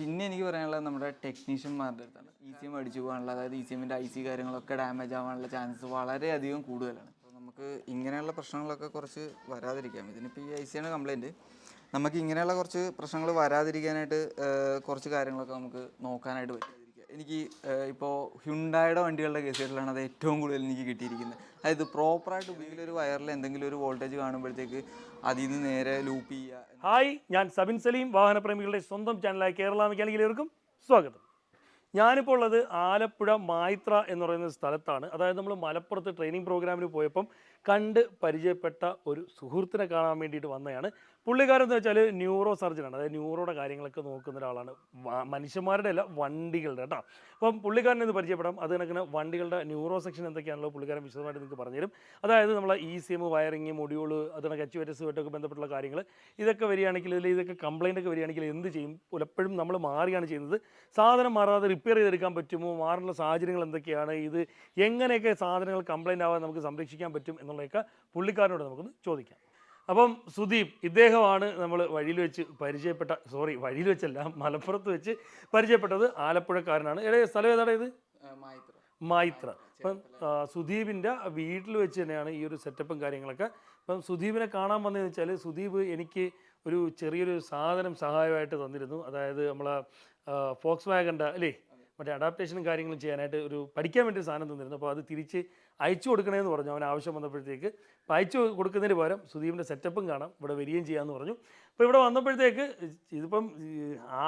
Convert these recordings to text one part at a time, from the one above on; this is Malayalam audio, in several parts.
പിന്നെ എനിക്ക് പറയാനുള്ളത് നമ്മുടെ ടെക്നീഷ്യന്മാരുടെ അടുത്താണ്. ഇ സി എം അടിച്ചു പോകാനുള്ള അതായത് ഇ സി എമ്മിന്റെ ഐ സി കാര്യങ്ങളൊക്കെ ഡാമേജ് ആവാനുള്ള ചാൻസസ് വളരെയധികം കൂടുതലാണ്. അപ്പോൾ നമുക്ക് ഇങ്ങനെയുള്ള പ്രശ്നങ്ങളൊക്കെ കുറച്ച് വരാതിരിക്കാം. ഇതിനിപ്പോൾ ഈ ഐ സിയാണ് കംപ്ലയിന്റ് നമുക്ക് ഇങ്ങനെയുള്ള കുറച്ച് പ്രശ്നങ്ങൾ വരാതിരിക്കാനായിട്ട് കുറച്ച് കാര്യങ്ങളൊക്കെ നമുക്ക് നോക്കാനായിട്ട് പറ്റും. എനിക്ക് ഇപ്പോൾ ഹ്യുണ്ടായുടെ വണ്ടികളുടെ കേസുകളിലാണ് അത് ഏറ്റവും കൂടുതൽ എനിക്ക് കിട്ടിയിരിക്കുന്നത്. അതായത് പ്രോപ്പറായിട്ട് ഉപയോഗിക്കുന്ന ഒരു വയറിൽ എന്തെങ്കിലും ഒരു വോൾട്ടേജ് കാണുമ്പോഴത്തേക്ക് അതിൽ നിന്ന് നേരെ ലൂപ്പ് ചെയ്യുക ഹായ് ഞാൻ സബിൻ സലീം വാഹനപ്രേമികളുടെ സ്വന്തം ചാനലായ കേരള മെക്കാനിക്കലേവർക്കും സ്വാഗതം. ഞാനിപ്പോൾ ഉള്ളത് ആലപ്പുഴ മായിത്ര എന്ന് പറയുന്ന സ്ഥലത്താണ്. അതായത് നമ്മൾ മലപ്പുറത്ത് ട്രെയിനിങ് പ്രോഗ്രാമിന് പോയപ്പം കണ്ട് പരിചയപ്പെട്ട ഒരു സുഹൃത്തിനെ കാണാൻ വേണ്ടിയിട്ട് വന്നതാണ് പുള്ളിക്കാരൻ എന്ന് വെച്ചാൽ ന്യൂറോ സർജനാണ് അതായത് ന്യൂറോയുടെ കാര്യങ്ങളൊക്കെ നോക്കുന്ന ഒരാളാണ്. മനുഷ്യന്മാരുടെ അല്ല വണ്ടികളുടെ കേട്ടോ. അപ്പം പുള്ളിക്കാരനെ ഒന്ന് പരിചയപ്പെടാം. അത് കണക്കിന് വണ്ടികളുടെ ന്യൂറോ സെക്ഷൻ എന്തൊക്കെയാണല്ലോ പുള്ളിക്കാരൻ വിശദമായിട്ട് നിങ്ങൾക്ക് പറഞ്ഞുതരും അതായത് നമ്മളെ E C M wiring module കണക്ക് എച്ച് വൈറ്റസുമായിട്ടൊക്കെ ബന്ധപ്പെട്ടുള്ള കാര്യങ്ങൾ ഇതൊക്കെ വരികയാണെങ്കിൽ ഇതിൽ ഇതൊക്കെ കംപ്ലയിന്റ് ഒക്കെ വരികയാണെങ്കിൽ എന്ത് ചെയ്യും? പലപ്പോഴും നമ്മൾ മാറിയാണ് ചെയ്യുന്നത്. സാധനം മാറാതെ റിപ്പയർ ചെയ്തെടുക്കാൻ പറ്റുമോ? മാറുന്ന സാഹചര്യങ്ങൾ എന്തൊക്കെയാണ്? ഇത് എങ്ങനെയൊക്കെ സാധനങ്ങൾ കംപ്ലയിന്റ് ആവാതെ നമുക്ക് സംരക്ഷിക്കാൻ പറ്റും? എന്നുള്ളതൊക്കെ പുള്ളിക്കാരനോട് നമുക്കൊന്ന് ചോദിക്കാം. അപ്പം സുദീപ് ഇദ്ദേഹമാണ് നമ്മൾ വഴിയിൽ വെച്ച് പരിചയപ്പെട്ട സോറി വഴിയിൽ വെച്ചല്ല മലപ്പുറത്ത് വെച്ച് പരിചയപ്പെട്ടത് ആലപ്പുഴക്കാരനാണ്. ഇടയ സ്ഥലം ഏതാണ് ഇത്? മായിത്ര. മൈത്ര അപ്പം സുദീപിന്റെ വീട്ടിൽ വെച്ച് തന്നെയാണ് ഈ ഒരു സെറ്റപ്പും കാര്യങ്ങളൊക്കെ. അപ്പം സുദീപിനെ കാണാൻ വന്നതെന്ന് വെച്ചാൽ സുദീപ് എനിക്ക് ഒരു ചെറിയൊരു സാധനം സഹായമായിട്ട് തന്നിരുന്നു. അതായത് നമ്മളെ ഫോക്സ് വാഗന്റെ അല്ലേ? മറ്റേ അഡാപ്റ്റേഷനും കാര്യങ്ങളും ചെയ്യാനായിട്ട് ഒരു പഠിക്കാൻ വേണ്ടി സാധനം തന്നിരുന്നു. അപ്പോൾ അത് തിരിച്ച് അയച്ചു കൊടുക്കണമെന്ന് പറഞ്ഞു. അവൻ ആവശ്യം വന്നപ്പോഴത്തേക്ക് അപ്പോൾ അയച്ചു കൊടുക്കുന്നതിന് പകരം സുദീപിന്റെ സെറ്റപ്പും കാണാം. ഇവിടെ വരികയും ചെയ്യാമെന്ന് പറഞ്ഞു. അപ്പോൾ ഇവിടെ വന്നപ്പോഴത്തേക്ക് ഇതിപ്പം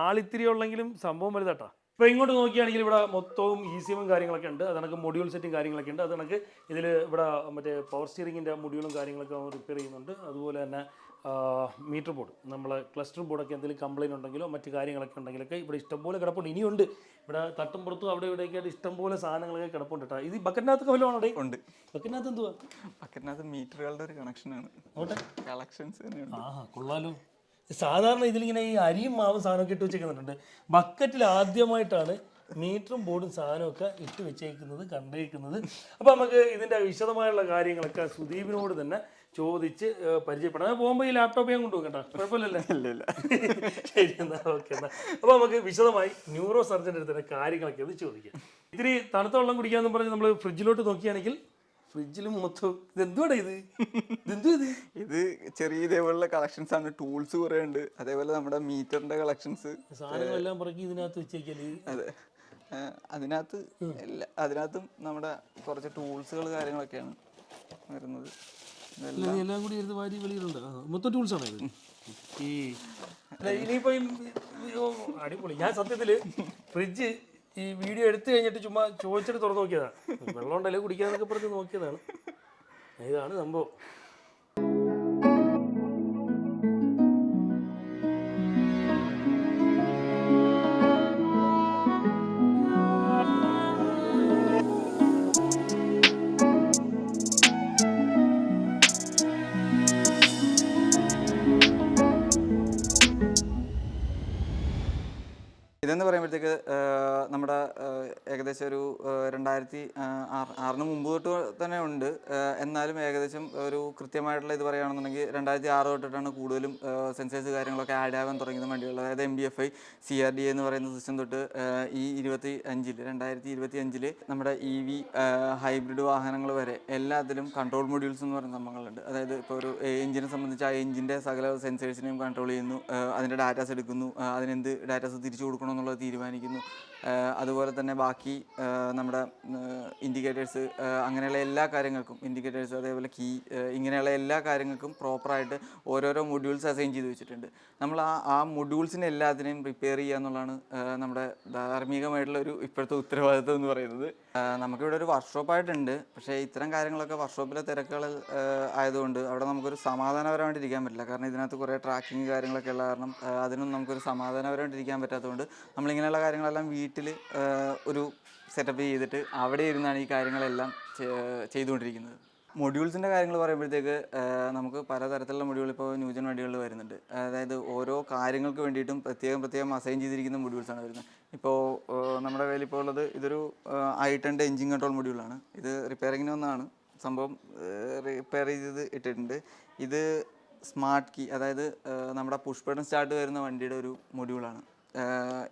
ആളിത്തിരി ഉള്ളെങ്കിലും സംഭവം വലുതാട്ടാ. ഇപ്പോൾ ഇങ്ങോട്ട് നോക്കിയാണെങ്കിൽ ഇവിടെ മൊത്തവും ഇ സി എമ്മും കാര്യങ്ങളൊക്കെ ഉണ്ട്. അത് കണക്ക് മൊഡ്യൂൾ സെറ്റും കാര്യങ്ങളൊക്കെ ഉണ്ട്. അത് കണക്ക് ഇതിൽ ഇവിടെ മറ്റേ പവർ സ്റ്റിയറിങ്ങിന്റെ മൊഡ്യൂളും കാര്യങ്ങളൊക്കെ റിപ്പയർ ചെയ്യുന്നുണ്ട്. അതുപോലെ തന്നെ മീറ്റർ ബോർഡ്. നമ്മൾ ക്ലസ്റ്റർ ബോർഡൊക്കെ എന്തെങ്കിലും കംപ്ലയിന്റ് ഉണ്ടെങ്കിലോ മറ്റ് കാര്യങ്ങളൊക്കെ ഉണ്ടെങ്കിലൊക്കെ ഇവിടെ ഇഷ്ടംപോലെ കിടപ്പുണ്ട്. ഇനിയുണ്ട്. ഇവിടെ തട്ടും പുറത്തും അവിടെ ഇവിടെയൊക്കെ ആയിട്ട് ഇഷ്ടംപോലെ സാധനങ്ങളൊക്കെ കിടപ്പുണ്ട് കേട്ടോ ഇത് ബക്കറ്റിനകത്ത് വല്ലതും ഉണ്ട്. ബക്കറ്റിനകത്ത് എന്തുവാ? ബക്കറ്റിനകത്ത് മീറ്ററുകളുടെ ഒരു കണക്ഷനാണ് കളക്ഷൻസ് ആ കൊള്ളാലോ. സാധാരണ ഇതിലിങ്ങനെ ഈ അരിയും മാവും സാധനമൊക്കെ ഇട്ട് വെച്ചേക്കുന്നുണ്ട്. ബക്കറ്റിൽ ആദ്യമായിട്ടാണ് മീറ്ററും ബോർഡും സാധനമൊക്കെ ഇട്ട് വെച്ചേക്കുന്നത് കണ്ടേക്കുന്നത്. അപ്പോൾ നമുക്ക് ഇതിന്റെ വിശദമായുള്ള കാര്യങ്ങളൊക്കെ സുദീപിനോട് തന്നെ ചോദിച്ച് പരിചയപ്പെടാം. അത് പോകുമ്പോൾ ഈ ലാപ്ടോപ്പ് ഞാൻ കൊണ്ടുപോകും കേട്ടോ കുഴപ്പമില്ലല്ലേ? ശരി എന്നാ ഓക്കെ എന്നാ. അപ്പോൾ നമുക്ക് വിശദമായി ന്യൂറോ സർജന്റെ അടുത്ത് കാര്യങ്ങളൊക്കെ ഒന്ന് ചോദിക്കാം. ഇത്തിരി തണുത്ത വെള്ളം കുടിക്കാമെന്ന് പറഞ്ഞ് നമ്മൾ ഫ്രിഡ്ജിലോട്ട് നോക്കിയാണെങ്കിൽ? ഫ്രിഡ്ജിലും മൊത്തം ഇതെന്തുവാടാ ഇത്? ഇതെന്തു ഇത്? ഇത് ചെറിയ ഇതേപോലുള്ള കളക്ഷൻസ് ആണ്. ടൂൾസ് കുറേ ഉണ്ട്. അതേപോലെ നമ്മുടെ മീറ്ററിന്റെ കളക്ഷൻസ് സാധനങ്ങളെല്ലാം പറക്കി ഇതിനകത്ത് വെച്ചേക്കൽ. അതെ. അതിനകത്ത് എല്ലാ അതിനകത്തും നമ്മുടെ കുറച്ച് ടൂൾസുകൾ കാര്യങ്ങളൊക്കെയാണ് വരുന്നത്. നീ എല്ലാം കൂടി എടുത്ത് വാരി വെളിയിലുണ്ട്. മൊത്തം ടൂൾസ് ആണ് ഇത്? ഈ ഇനിയിപ്പോ അടിപൊളി. ഞാൻ സത്യത്തിൽ ഫ്രിഡ്ജ് ഈ വീഡിയോ എടുത്തു കഴിഞ്ഞിട്ട് ചുമ്മാ ചോദിച്ചിട്ട് തുറന്നു നോക്കിയതാണ് വെള്ളം ഉണ്ടല്ലേ കുടിക്കാന്നൊക്കെ പറഞ്ഞ് നോക്കിയതാണ്. ഇതാണ് സംഭവം. ഇതെന്ന് പറയുമ്പോഴത്തേക്ക് നമ്മുടെ ഏകദേശം ഒരു രണ്ടായിരത്തി ആറിന് മുമ്പ് തൊട്ട് തന്നെ ഉണ്ട്. എന്നാലും ഏകദേശം ഒരു കൃത്യമായിട്ടുള്ള ഇത് പറയുകയാണെന്നുണ്ടെങ്കിൽ രണ്ടായിരത്തി ആറ് തൊട്ടിട്ടാണ് കൂടുതലും സെൻസേഴ്സ് കാര്യങ്ങളൊക്കെ ആഡ് ആവാൻ തുടങ്ങിയത് വണ്ടികൾ അതായത് M B F I C R D എന്ന് പറയുന്ന സിസ്റ്റം തൊട്ട് ഈ ഇരുപത്തി അഞ്ചിൽ രണ്ടായിരത്തി ഇരുപത്തി അഞ്ചിൽ നമ്മുടെ ഇ വി ഹൈബ്രിഡ് വാഹനങ്ങൾ വരെ എല്ലാത്തിലും കൺട്രോൾ മൊഡ്യൂൾസ് എന്ന് പറയുന്ന സംഭവങ്ങളുണ്ട്. അതായത് ഇപ്പോൾ ഒരു എഞ്ചിനെ സംബന്ധിച്ച് ആ എഞ്ചിന്റെ സകല സെൻസേഴ്സിനെയും കൺട്രോൾ ചെയ്യുന്നു. അതിന്റെ ഡാറ്റാസ് എടുക്കുന്നു. അതിനെന്ത് ഡാറ്റാസ് തിരിച്ചു കൊടുക്കണമെന്നുള്ളത് തീരുമാനിക്കുന്നു. അതുപോലെ തന്നെ ബാക്കി നമ്മുടെ ഇൻഡിക്കേറ്റേഴ്സ് അങ്ങനെയുള്ള എല്ലാ കാര്യങ്ങൾക്കും ഇൻഡിക്കേറ്റേഴ്സ് അതേപോലെ കീ ഇങ്ങനെയുള്ള എല്ലാ കാര്യങ്ങൾക്കും പ്രോപ്പറായിട്ട് ഓരോരോ മൊഡ്യൂൾസ് അസൈൻ ചെയ്ത് വെച്ചിട്ടുണ്ട്. നമ്മൾ ആ ആ മൊഡ്യൂൾസിനെ എല്ലാത്തിനെയും പ്രിപ്പയർ ചെയ്യുക എന്നുള്ളതാണ് നമ്മുടെ ധാർമ്മികമായിട്ടുള്ള ഒരു ഇപ്പോഴത്തെ ഉത്തരവാദിത്വം എന്ന് പറയുന്നത്. നമുക്കിവിടെ ഒരു വർക്ക്ഷോപ്പായിട്ടുണ്ട് പക്ഷേ ഇത്തരം കാര്യങ്ങളൊക്കെ വർക്ക്ഷോപ്പിലെ തിരക്കുകൾ ആയതുകൊണ്ട് അവിടെ നമുക്കൊരു സമാധാനപരമായിട്ട് ഇരിക്കാൻ പറ്റില്ല. കാരണം ഇതിനകത്ത് കുറേ ട്രാക്കിങ് കാര്യങ്ങളൊക്കെ ഉള്ള കാരണം അതിനൊന്നും നമുക്കൊരു സമാധാനപരമായിട്ട് ഇരിക്കാൻ പറ്റാത്തതുകൊണ്ട് നമ്മളിങ്ങനെയുള്ള കാര്യങ്ങളെല്ലാം വീട്ടിൽ ഒരു സെറ്റപ്പ് ചെയ്തിട്ട് അവിടെ ഇരുന്നാണ് ഈ കാര്യങ്ങളെല്ലാം ചെയ്തുകൊണ്ടിരിക്കുന്നത്. മൊഡ്യൂൾസിന്റെ കാര്യങ്ങൾ പറയുമ്പോഴത്തേക്ക് നമുക്ക് പലതരത്തിലുള്ള മൊഡ്യൂൾ ഇപ്പോൾ ന്യൂജൻ വണ്ടികളിൽ വരുന്നുണ്ട്. അതായത് ഓരോ കാര്യങ്ങൾക്ക് വേണ്ടിയിട്ടും പ്രത്യേകം പ്രത്യേകം അസൈൻ ചെയ്തിരിക്കുന്ന മൊഡ്യൂൾസാണ് വരുന്നത്. ഇപ്പോൾ നമ്മുടെ കയ്യിൽ ഇപ്പോൾ ഉള്ളത് ഇതൊരു ഐ ടെന്റെ എഞ്ചിൻ കൺട്രോൾ മൊഡ്യൂളാണ് ഇത് റിപ്പയറിങ്ങിന് ഒന്നാണ് സംഭവം റിപ്പയർ ചെയ്ത് ഇട്ടിട്ടുണ്ട്. ഇത് സ്മാർട്ട് കീ അതായത് നമ്മുടെ പുഷ് ബട്ടൺ സ്റ്റാർട്ട് വരുന്ന വണ്ടിയുടെ ഒരു മൊഡ്യൂളാണ്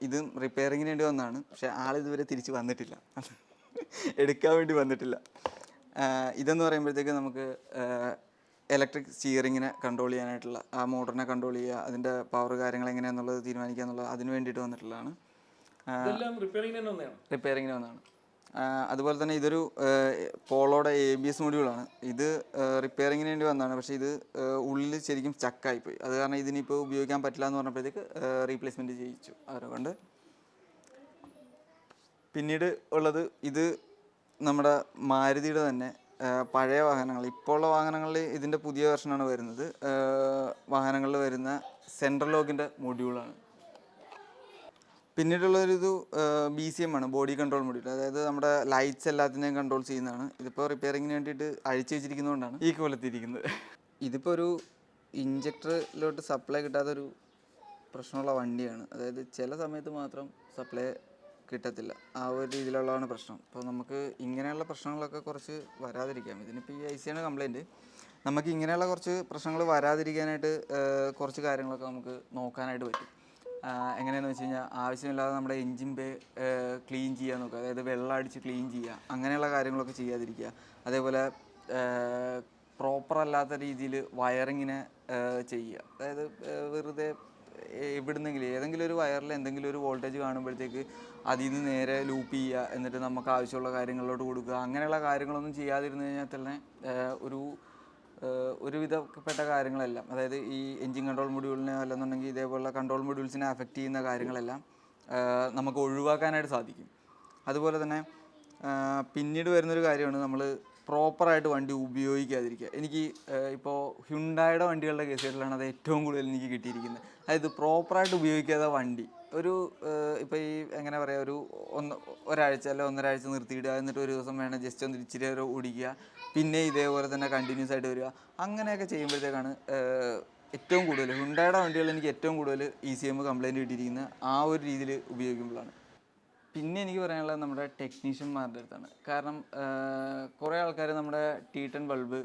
ഇതും റിപ്പയറിങ്ങിന് വേണ്ടി വന്നതാണ്. പക്ഷെ ആൾ ഇതുവരെ തിരിച്ച് വന്നിട്ടില്ല. എടുക്കാൻ വേണ്ടി വന്നിട്ടില്ല. ഇതെന്ന് പറയുമ്പോഴത്തേക്ക് നമുക്ക് ഇലക്ട്രിക് സ്റ്റിയറിങ്ങിനെ കൺട്രോൾ ചെയ്യാനായിട്ടുള്ള ആ മോട്ടറിനെ കൺട്രോൾ ചെയ്യുക അതിന്റെ പവർ കാര്യങ്ങൾ എങ്ങനെയാണെന്നുള്ളത് തീരുമാനിക്കുക എന്നുള്ളത് അതിന് വേണ്ടിയിട്ട് വന്നിട്ടുള്ളതാണ്. റിപ്പയറിങ്ങിന് വന്നതാണ്. അതുപോലെ തന്നെ ഇതൊരു പോളോയുടെ എ ബി എസ് മൊഡ്യൂളാണ്. ഇത് റിപ്പയറിങ്ങിന് വേണ്ടി വന്നതാണ്. പക്ഷേ ഇത് ഉള്ളിൽ ശരിക്കും ചക്കായിപ്പോയി. അത് കാരണം ഇതിനിപ്പോൾ ഉപയോഗിക്കാൻ പറ്റില്ല എന്ന് പറഞ്ഞപ്പോഴത്തേക്ക് റീപ്ലേസ്മെന്റ് ചെയ്യിച്ചു അതുകൊണ്ട് പിന്നീട് ഉള്ളത് ഇത് നമ്മുടെ മാരുതിയുടെ തന്നെ പഴയ വാഹനങ്ങൾ. ഇപ്പോൾ ഉള്ള വാഹനങ്ങളിൽ ഇതിന്റെ പുതിയ വെർഷനാണ് വരുന്നത്. വാഹനങ്ങളിൽ വരുന്ന സെൻട്രൽ ലോക്കിന്റെ മൊഡ്യൂളാണ്. പിന്നീടുള്ളൊരു ഇത് ബി സി എം ആണ് ബോഡി കൺട്രോൾ മൊഡ്യൂൾ അതായത് നമ്മുടെ ലൈറ്റ്സ് എല്ലാത്തിനെയും കൺട്രോൾ ചെയ്യുന്നതാണ്. ഇതിപ്പോൾ റിപ്പയറിങ്ങിന് വേണ്ടിയിട്ട് അഴിച്ചു വെച്ചിരിക്കുന്നതുകൊണ്ടാണ് ഈ കൊലത്തിരിക്കുന്നത്. ഇതിപ്പോൾ ഒരു ഇഞ്ചക്ടറിലോട്ട് സപ്ലൈ കിട്ടാത്തൊരു പ്രശ്നമുള്ള വണ്ടിയാണ്. അതായത് ചില സമയത്ത് മാത്രം സപ്ലൈ കിട്ടത്തില്ല. ആ ഒരു രീതിയിലുള്ളതാണ് പ്രശ്നം. അപ്പോൾ നമുക്ക് ഇങ്ങനെയുള്ള പ്രശ്നങ്ങളൊക്കെ കുറച്ച് വരാതിരിക്കാം. ഇതിനിപ്പോൾ ഈ ഐ സിയാണ് കംപ്ലയിന്റ് നമുക്ക് ഇങ്ങനെയുള്ള കുറച്ച് പ്രശ്നങ്ങൾ വരാതിരിക്കാനായിട്ട് കുറച്ച് കാര്യങ്ങളൊക്കെ നമുക്ക് നോക്കാനായിട്ട് പറ്റും. എങ്ങനെയാണെന്ന് വെച്ച് കഴിഞ്ഞാൽ ആവശ്യമില്ലാതെ നമ്മുടെ എൻജിൻ ബേ ക്ലീൻ ചെയ്യാൻ നോക്കുക. അതായത് വെള്ളം അടിച്ച് ക്ലീൻ ചെയ്യുക. അങ്ങനെയുള്ള കാര്യങ്ങളൊക്കെ ചെയ്യാതിരിക്കുക. അതേപോലെ പ്രോപ്പർ അല്ലാത്ത രീതിയിൽ വയറിങ്ങിനെ ചെയ്യുക. അതായത് വെറുതെ എവിടുന്നെങ്കിലും ഏതെങ്കിലും ഒരു വയറിൽ എന്തെങ്കിലും ഒരു വോൾട്ടേജ് കാണുമ്പോഴത്തേക്ക് അതിൽ നിന്ന് നേരെ ലൂപ്പ് ചെയ്യുക. എന്നിട്ട് നമുക്ക് ആവശ്യമുള്ള കാര്യങ്ങളിലോട്ട് കൊടുക്കുക. അങ്ങനെയുള്ള കാര്യങ്ങളൊന്നും ചെയ്യാതിരുന്നു കഴിഞ്ഞാൽ തന്നെ ഒരു ഒരുവിധപ്പെട്ട കാര്യങ്ങളെല്ലാം അതായത് ഈ എൻജിൻ കൺട്രോൾ മൊഡ്യൂളിനെ അല്ലെന്നുണ്ടെങ്കിൽ ഇതേപോലുള്ള കൺട്രോൾ മൊഡ്യൂൾസിനെ അഫക്റ്റ് ചെയ്യുന്ന കാര്യങ്ങളെല്ലാം നമുക്ക് ഒഴിവാക്കാനായിട്ട് സാധിക്കും. അതുപോലെ തന്നെ പിന്നീട് വരുന്നൊരു കാര്യമാണ് നമ്മൾ പ്രോപ്പറായിട്ട് വണ്ടി ഉപയോഗിക്കാതിരിക്കുക. എനിക്ക് ഇപ്പോൾ ഹ്യുണ്ടായുടെ വണ്ടികളുടെ കേസുകളിലാണ് അത് ഏറ്റവും കൂടുതൽ എനിക്ക് കിട്ടിയിരിക്കുന്നത്. അതായത് പ്രോപ്പറായിട്ട് ഉപയോഗിക്കാതെ വണ്ടി. ഒരു ഇപ്പോൾ ഈ എങ്ങനെ പറയുക ഒരു ഒന്ന് ഒരാഴ്ച അല്ല ഒന്നരാഴ്ച നിർത്തിയിടുക എന്നിട്ട് ഒരു ദിവസം വേണം ജസ്റ്റ് ഒന്ന് ഇച്ചിരി നേരം ഓടിക്കുക പിന്നെ ഇതേപോലെ തന്നെ കണ്ടിന്യൂസ് ആയിട്ട് വരിക അങ്ങനെയൊക്കെ ചെയ്യുമ്പോഴത്തേക്കാണ് ഏറ്റവും കൂടുതൽ ഹുണ്ടായുടെ വണ്ടികൾ എനിക്ക് ഏറ്റവും കൂടുതൽ ഇ സി എം കംപ്ലൈന്റ് കിട്ടിയിരിക്കുന്നത് ആ ഒരു രീതിയിൽ ഉപയോഗിക്കുമ്പോഴാണ്. പിന്നെ എനിക്ക് പറയാനുള്ളത് നമ്മുടെ ടെക്നീഷ്യന്മാരുടെ അടുത്താണ്. കാരണം കുറേ ആൾക്കാർ നമ്മുടെ ടി ടെൻ ബൾബ്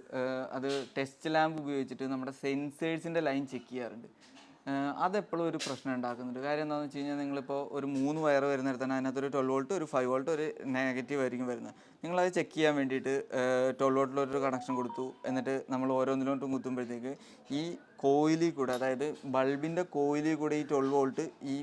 അത് ടെസ്റ്റ് ലാമ്പ് ഉപയോഗിച്ചിട്ട് നമ്മുടെ സെൻസേഴ്സിന്റെ ലൈൻ ചെക്ക് ചെയ്യാറുണ്ട്. അതെപ്പോഴും ഒരു പ്രശ്നം ഉണ്ടാക്കുന്നുണ്ട് കാര്യം എന്താണെന്ന് വെച്ച് കഴിഞ്ഞാൽ നിങ്ങളിപ്പോൾ ഒരു മൂന്ന് വയർ തന്നെ അതിനകത്ത് ഒരു ട്വൽവ് വോൾട്ട് ഒരു ഫൈവ് വോൾട്ട് ഒരു നെഗറ്റീവ് ആയിരിക്കും വരുന്നത്. നിങ്ങളത് ചെക്ക് ചെയ്യാൻ വേണ്ടിയിട്ട് ട്വൽവ് വോൾട്ടിലൊരു കണക്ഷൻ കൊടുത്തു. എന്നിട്ട് നമ്മൾ ഓരോന്നിലോട്ടും കുത്തുമ്പോഴത്തേക്ക് ഈ കോയിലിൽ കൂടെ അതായത് ബൾബിന്റെ കോയിലിൽ കൂടെ ഈ ട്വൽവ് വോൾട്ട് ഈ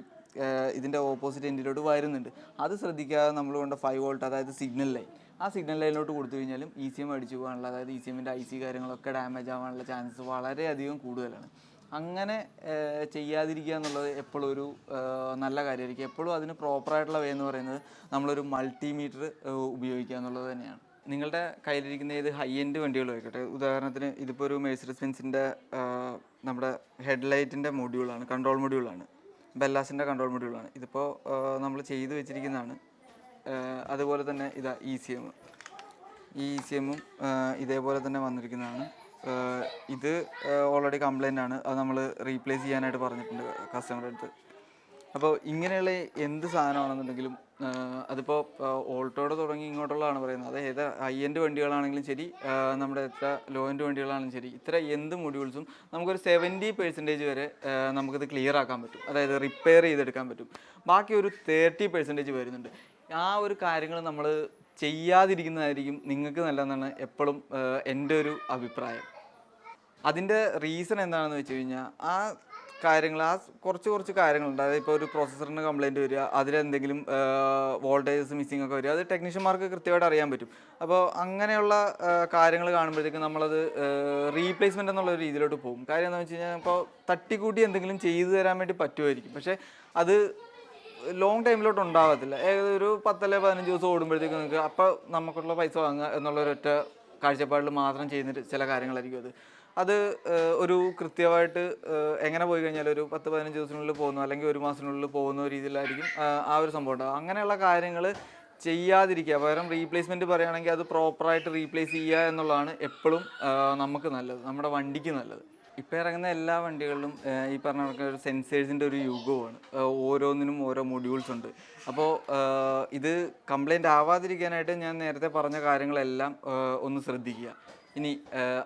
ഇതിന്റെ ഓപ്പോസിറ്റ് എൻഡിലോട്ട് വരുന്നുണ്ട്. അത് ശ്രദ്ധിക്കാതെ നമ്മൾ കൊണ്ട് ഫൈവ് വോൾട്ട് അതായത് സിഗ്നൽ ലൈൻ ആ സിഗ്നൽ ലൈനിലോട്ട് കൊടുത്തു കഴിഞ്ഞാലും ഇ സി എം അടിച്ചു പോകാനുള്ള അതായത് ഇ സി എമ്മിന്റെ ഐ സി കാര്യങ്ങളൊക്കെ ഡാമേജ് ആവാനുള്ള ചാൻസ് വളരെയധികം കൂടുതലാണ്. അങ്ങനെ ചെയ്യാതിരിക്കുക എന്നുള്ളത് എപ്പോഴും ഒരു നല്ല കാര്യമായിരിക്കും. എപ്പോഴും അതിന് പ്രോപ്പറായിട്ടുള്ള വേ എന്ന് പറയുന്നത് നമ്മളൊരു മൾട്ടിമീറ്റർ ഉപയോഗിക്കുക എന്നുള്ളത് തന്നെയാണ്. നിങ്ങളുടെ കയ്യിലിരിക്കുന്ന ഏത് ഹൈ എൻഡ് വണ്ടികളും ആയിക്കോട്ടെ ഉദാഹരണത്തിന് ഇതിപ്പോൾ ഒരു മേഴ്സിഡസ് ബെൻസിന്റെ നമ്മുടെ ഹെഡ്ലൈറ്റിന്റെ മൊഡ്യൂളാണ് കൺട്രോൾ മൊഡ്യൂളാണ് ബെല്ലാസിന്റെ കൺട്രോൾ മൊഡ്യൂളാണ് ഇതിപ്പോൾ നമ്മൾ ചെയ്തു വെച്ചിരിക്കുന്നതാണ്. അതുപോലെ തന്നെ ഇതാ ഇ സി എം ഈ ഇ സി എമ്മും ഇതേപോലെ തന്നെ വന്നിരിക്കുന്നതാണ്. ഇത് ഓൾറെഡി കംപ്ലൈന്റ് ആണ്. അത് നമ്മൾ റീപ്ലേസ് ചെയ്യാനായിട്ട് പറഞ്ഞിട്ടുണ്ട് കസ്റ്റമറുടെ അടുത്ത്. അപ്പോൾ ഇങ്ങനെയുള്ള എന്ത് സാധനമാണെന്നുണ്ടെങ്കിലും അതിപ്പോൾ ഓൾട്ടോയുടെ തുടങ്ങി ഇങ്ങോട്ടുള്ളതാണ് പറയുന്നത്. അത് ഏത് ഹൈ എൻഡ് വണ്ടികളാണെങ്കിലും ശരി നമ്മുടെ എത്ര ലോ എൻഡ് വണ്ടികളാണെങ്കിലും ശരി ഇത്ര എന്ത് മൊഡ്യൂൾസും നമുക്കൊരു സെവന്റി പെർസെന്റേജ് വരെ നമുക്കിത് ക്ലിയർ ആക്കാൻ പറ്റും. അതായത് റിപ്പയർ ചെയ്തെടുക്കാൻ പറ്റും. ബാക്കി ഒരു തേർട്ടി പെർസെന്റേജ് വരുന്നുണ്ട്. ആ ഒരു കാര്യങ്ങൾ നമ്മൾ ചെയ്യാതിരിക്കുന്നതായിരിക്കും നിങ്ങൾക്ക് നല്ലതെന്നാണ് എപ്പോഴും എന്റെ ഒരു അഭിപ്രായം. അതിന്റെ റീസൺ എന്താണെന്ന് വെച്ച് കഴിഞ്ഞാൽ ആ കാര്യങ്ങൾ ആ കുറച്ച് കുറച്ച് കാര്യങ്ങളുണ്ട്. അതായത് ഇപ്പോൾ ഒരു പ്രോസസ്സറിന് കംപ്ലൈന്റ് വരിക അതിലെന്തെങ്കിലും വോൾട്ടേജസ് മിസ്സിംഗ് ഒക്കെ വരിക അത് ടെക്നീഷ്യന്മാർക്ക് കൃത്യമായിട്ട് അറിയാൻ പറ്റും. അപ്പോൾ അങ്ങനെയുള്ള കാര്യങ്ങൾ കാണുമ്പോഴത്തേക്കും നമ്മളത് റീപ്ലേസ്മെന്റ് എന്നുള്ള രീതിയിലോട്ട് പോകും. കാര്യം എന്താണെന്ന് വെച്ച് കഴിഞ്ഞാൽ ഇപ്പോൾ തട്ടിക്കൂട്ടി എന്തെങ്കിലും ചെയ്തു തരാൻ വേണ്ടി പറ്റുമായിരിക്കും. പക്ഷേ അത് ലോങ് ടൈമിലോട്ട് ഉണ്ടാകത്തില്ല ഏകദേശം ഒരു പത്തല്ലേ പതിനഞ്ച് ദിവസം ഓടുമ്പോഴത്തേക്ക് നിങ്ങൾക്ക് അപ്പോൾ നമുക്കുള്ള പൈസ വാങ്ങുക എന്നുള്ള ഒരൊറ്റ കാഴ്ചപ്പാടിൽ മാത്രം ചെയ്യുന്ന ചില കാര്യങ്ങളായിരിക്കും അത്. അത് ഒരു കൃത്യമായിട്ട് എങ്ങനെ പോയി കഴിഞ്ഞാൽ ഒരു പത്ത് പതിനഞ്ച് ദിവസത്തിനുള്ളിൽ പോകുന്നു. അല്ലെങ്കിൽ ഒരു മാസത്തിനുള്ളിൽ പോകുന്ന രീതിയിലായിരിക്കും ആ ഒരു സംഭവം ഉണ്ടാകും അങ്ങനെയുള്ള കാര്യങ്ങൾ ചെയ്യാതിരിക്കുക. പകരം റീപ്ലേസ്മെന്റ് പറയുകയാണെങ്കിൽ അത് പ്രോപ്പറായിട്ട് റീപ്ലേസ് ചെയ്യുക എന്നുള്ളതാണ് എപ്പോഴും നമുക്ക് നല്ലത്. നമ്മുടെ വണ്ടിക്ക് നല്ലത്. ഇപ്പോൾ ഇറങ്ങുന്ന എല്ലാ വണ്ടികളിലും ഈ പറഞ്ഞ കണക്ക് ഒരു സെൻസേഴ്സിന്റെ ഒരു യുഗമാണ് ഓരോന്നിനും ഓരോ മൊഡ്യൂൾസ് ഉണ്ട്. അപ്പോൾ ഇത് കംപ്ലൈന്റ് ആവാതിരിക്കാനായിട്ട് ഞാൻ നേരത്തെ പറഞ്ഞ കാര്യങ്ങളെല്ലാം ഒന്ന് ശ്രദ്ധിക്കുക. ഇനി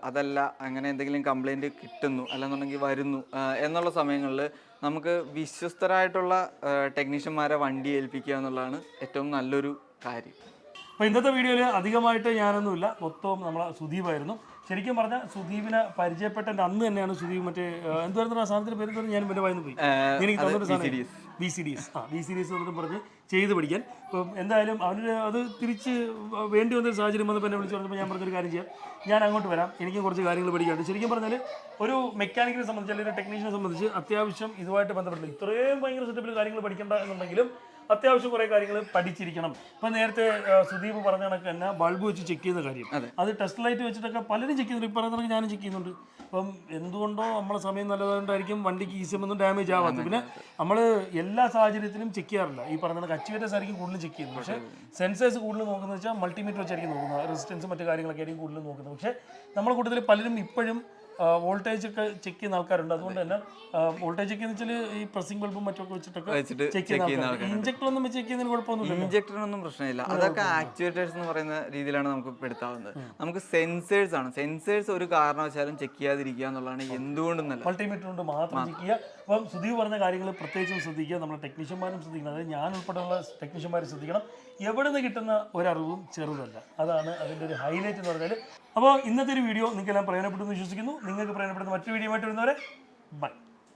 അതല്ല അങ്ങനെ എന്തെങ്കിലും കംപ്ലൈന്റ് കിട്ടുന്നു അല്ലെന്നുണ്ടെങ്കിൽ വരുന്നു എന്നുള്ള സമയങ്ങളിൽ നമുക്ക് വിശ്വസ്തരായിട്ടുള്ള ടെക്നീഷ്യന്മാരെ വണ്ടി ഏൽപ്പിക്കുക എന്നുള്ളതാണ് ഏറ്റവും നല്ലൊരു കാര്യം. അപ്പോൾ ഇന്നത്തെ വീഡിയോയിൽ അധികമായിട്ട് ഞാനൊന്നുമില്ല. മൊത്തവും നമ്മളെ സുദീപായിരുന്നു ശരിക്കും പറഞ്ഞാൽ സുദീപിനെ പരിചയപ്പെട്ട അന്ന് തന്നെയാണ് സുദീപ് മറ്റേ എന്തായിരുന്നു ആ സാധനത്തിന്റെ പേര്? ഞാൻ എന്റെ വായിന്ന് പോയി. എനിക്ക് തന്നൊരു സാധനം. B C D S. ആ വി സി ഡി എസ് എന്നിട്ട് പറഞ്ഞ് ചെയ്ത് പഠിക്കാൻ. ഇപ്പം എന്തായാലും അവന് അത് തിരിച്ച് വേണ്ടി വന്നൊരു സാഹചര്യം വന്നപ്പോൾ എന്നെ വിളിച്ചു പറഞ്ഞപ്പോൾ ഞാൻ പറഞ്ഞൊരു കാര്യം ചെയ്യാം. ഞാൻ അങ്ങോട്ട് വരാം. എനിക്ക് കുറച്ച് കാര്യങ്ങൾ പഠിക്കാനുണ്ട്. ശരിക്കും പറഞ്ഞാൽ ഒരു മെക്കാനിക്കിനെ സംബന്ധിച്ച് അല്ലെങ്കിൽ ടെക്നീഷ്യനെ സംബന്ധിച്ച് അത്യാവശ്യം ഇതുമായിട്ട് ബന്ധപ്പെട്ട് ഇത്രയും ഭയങ്കര സെറ്റപ്പിൽ കാര്യങ്ങൾ പഠിക്കേണ്ട എന്നുണ്ടെങ്കിലും അത്യാവശ്യം കുറേ കാര്യങ്ങൾ പഠിച്ചിരിക്കണം. ഇപ്പം നേരത്തെ സുദീപ് പറഞ്ഞ കണക്ക് തന്നെ ബൾബ് വെച്ച് ചെക്ക് ചെയ്യുന്ന കാര്യം. അത്. ടെസ്റ്റ് ലൈറ്റ് വെച്ചിട്ടൊക്കെ പലരും ചെക്ക് ചെയ്യുന്നുണ്ട്. ഇപ്പൊ പറയുന്ന ഞാനും ചെക്ക് ചെയ്യുന്നുണ്ട്. അപ്പം എന്തുകൊണ്ടോ നമ്മളെ സമയം നല്ലതുകൊണ്ടായിരിക്കും വണ്ടിക്ക് ഈസിയം ഒന്നും ഡാമേജ് ആവാത്തത്. പിന്നെ നമ്മൾ എല്ലാ സാഹചര്യത്തിലും ചെക്ക് ചെയ്യാറില്ല. ഈ പറഞ്ഞ കണക്ക് അച്ചുവേറ്റേഴ്സ് ആയിരിക്കും കൂടുതലും ചെക്ക് ചെയ്യുന്നത്. പക്ഷേ സെൻസേഴ്സ് കൂടുതൽ നോക്കുന്നത് വെച്ചാൽ മൾട്ടിമീറ്റർ വെച്ചായിരിക്കും നോക്കുന്നത്. റെസിസ്റ്റൻസ് മറ്റു കാര്യങ്ങളൊക്കെ ആയിരിക്കും കൂടുതൽ നോക്കുന്നത്. പക്ഷേ നമ്മൾ കൂട്ടത്തിൽ പലരും ഇപ്പോഴും വോൾട്ടേജ് ഒക്കെ ചെക്ക് ചെയ്യുന്ന ആൾക്കാരുണ്ട്. അതുകൊണ്ട് തന്നെ വോൾട്ടേജ് ചെക്ക് വെച്ചാൽ ഈ പ്രസിംഗ് ബൾബും മറ്റൊക്കെ വെച്ചിട്ടൊക്കെ ചെക്ക് ചെയ്യുന്ന ചെക്ക് ചെയ്യുന്നതിന് കുഴപ്പമൊന്നുമില്ല ഇഞ്ചക്ടറിനൊന്നും പ്രശ്നമില്ല. അതൊക്കെ ആക്ച്വേറ്റേഴ്സ് എന്ന് പറയുന്ന രീതിയിലാണ് നമുക്ക് പെടുത്താവുന്നത്. നമുക്ക് സെൻസേഴ്സ് ആണ്. സെൻസേഴ്സ് ഒരു കാരണവശാലും ചെക്ക് ചെയ്യാതിരിക്കുക എന്നുള്ളതാണ് എന്തുകൊണ്ടും നല്ലത് മൾട്ടിമീറ്റർ കൊണ്ട് മാത്രം ചെക്ക് ചെയ്യുക. അപ്പം സുധീവ് പറഞ്ഞ കാര്യങ്ങൾ പ്രത്യേകിച്ചും ശ്രദ്ധിക്കുക. നമ്മുടെ ടെക്നീഷ്യന്മാരും ശ്രദ്ധിക്കണം. അതായത് ഞാൻ ഉൾപ്പെടെയുള്ള ടെക്നീഷ്യന്മാരും ശ്രദ്ധിക്കണം. എവിടെ നിന്ന് കിട്ടുന്ന ഒരറിവും ചെറുതല്ല. അതാണ് അതിന്റെ ഒരു ഹൈലൈറ്റ് എന്ന് പറഞ്ഞാൽ അപ്പോൾ ഇന്നത്തെ ഒരു വീഡിയോ നിങ്ങൾക്കെല്ലാം പ്രയോജനപ്പെട്ടു എന്ന് വിശ്വസിക്കുന്നു. നിങ്ങൾക്ക് പ്രയോജനപ്പെടുന്ന മറ്റൊരു വീഡിയോ ആയിട്ട് വരുന്നവരെ ബൈ.